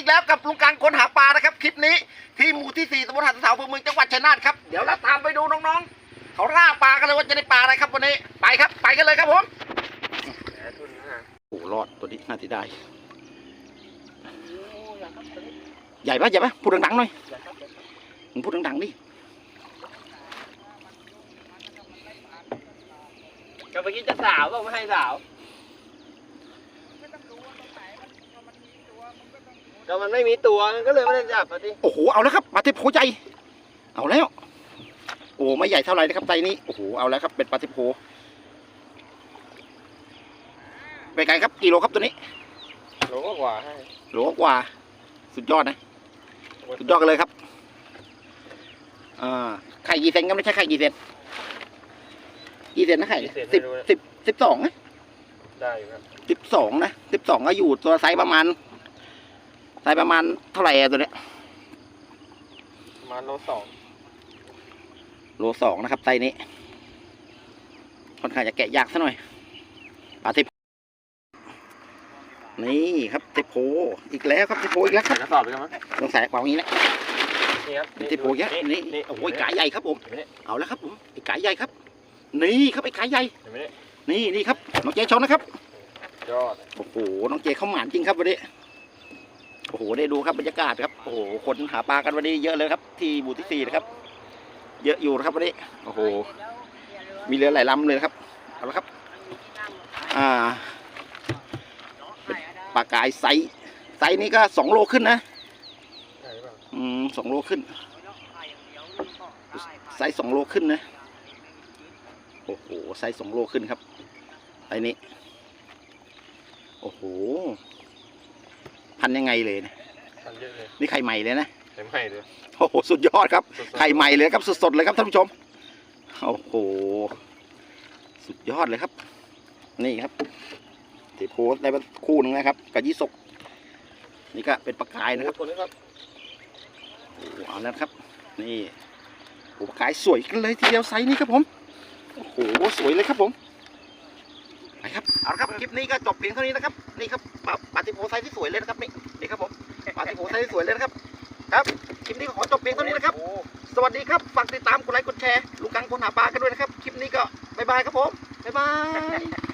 อีกแล้วกับลุงกลางคนหาปลานะครับคลิปนี้ที่หมู่ที่สี่ตำบลหาดเสาอำเภอเมืองจังหวัดชัยนาทครับเดี๋ยวเราตามไปดูน้องๆ เขาล่าปลากันเลยว่าจะได้ปลาอะไรครับวันนี้ไปครับไปกันเลยครับผมโอ้รอดตัวนี้น่าจะได้ใหญ่ปะใหญ่ปะพูดดังๆหน่อยมึงพูดดังๆดิก็เมื่อกี้จะสาวบอกไม่ให้สาว ก็มันไม่มีตัวมันก็เลยไม่ได้จับมาดิโอ้โห เอาแล้วครับ ปลาเทพโพใหญ่ เอาแล้ว โอ้ไม่ใหญ่เท่าไหร่นะครับไซส์นี้ โอ้โห เอาแล้วครับ เป็นปลาเทพโพไปไกลครับ กี่โลครับตัวนี้ โลก็กว่าให้โลกว่า สุดยอดนะ สุดยอดกันเลยครับ อ่า ไข่กี่เซนก็ไม่ใช่ไข่กี่เซนกี่เซนนะไข่สิบสิบสิบสองนะได้อยู่ครับสิบสองนะสิบสองก็อยู่ตัวไซส์ประมาณ ไซส์ประมาณเท่าไหร่อะตัวเนี้ยประมาณโลสองโลสองนะครับไซส์นี้ค่อนข้างจะแกะยากซะหน่อยปลาเทพนี่ครับเทพโพอีกแล้วครับเทพโพอีกแล้วครับกระสอบไปกันมั้งลองใส่วางอย่างนี้นะนี่ครับเทพโพเยอะนี่นี่โอ้ยกายใหญ่ครับผมเห็นไหมเนี่ยเอาแล้วครับผมไอ้กายใหญ่ครับ นี่ครับไอ้กายใหญ่เห็นไหมเนี่ยนี่นี่ครับน้องเจชนนะครับยอดโอ้โหน้องเจเขาหมานจริงครับวันนี้ โอ้โหได้ดูครับบรรยากาศครับโอ้โหคนหาปลากันวันนี้เยอะเลยครับ ที่หมู่ที่สี่นะครับ เยอะอยู่นะครับวันนี้โอ้โห มีเรือหลายลำเลยนะครับเอาละครับ อ่าเป็นปลากายไซส์ไซส์นี้ก็สองโลขึ้นนะอืมสองโลขึ้นไซส์สองโลขึ้นนะโอ้โหไซส์สองโลขึ้นครับไซส์นี้โอ้โห พันยังไงเลยเนะทำเยอะเลยนี่ไข่ใหม่เลยนะเห็นไหมเลยโอ้โหสุดยอดครับสดๆไข่ใหม่เลยครับสดๆเลยครับท่านผู้ชมโอ้โหสุดยอดเลยครับ นี่ครับที่โพสต์ได้มาคู่หนึงนะครับ กับยี่สกนี่ก็เป็นปลากายนะครับคนนี้ครับโอ้โหเอาแล้วครับ นี่โอ้โหปลากายสวยกันเลยทีเดียวไซส์นี้ครับผมโอ้โหสวยเลยครับผม ไปครับเอาละครับคลิปนี้ก็จบเพียงเท่านี้นะครับนี่ครับปลาปลาติโพไซส์ที่สวยเลยนะครับนี่นี่ครับผมปลาติโพไซส์ที่สวยเลยนะครับครับคลิปนี้ก็ขอจบเพียงเท่านี้นะครับโอ้สวัสดีครับฝากติดตามกดไลค์กดแชร์ลูกกังพลหาปลากันด้วยนะครับ คลิปนี้ก็บ๊ายบายครับผมบ๊ายบาย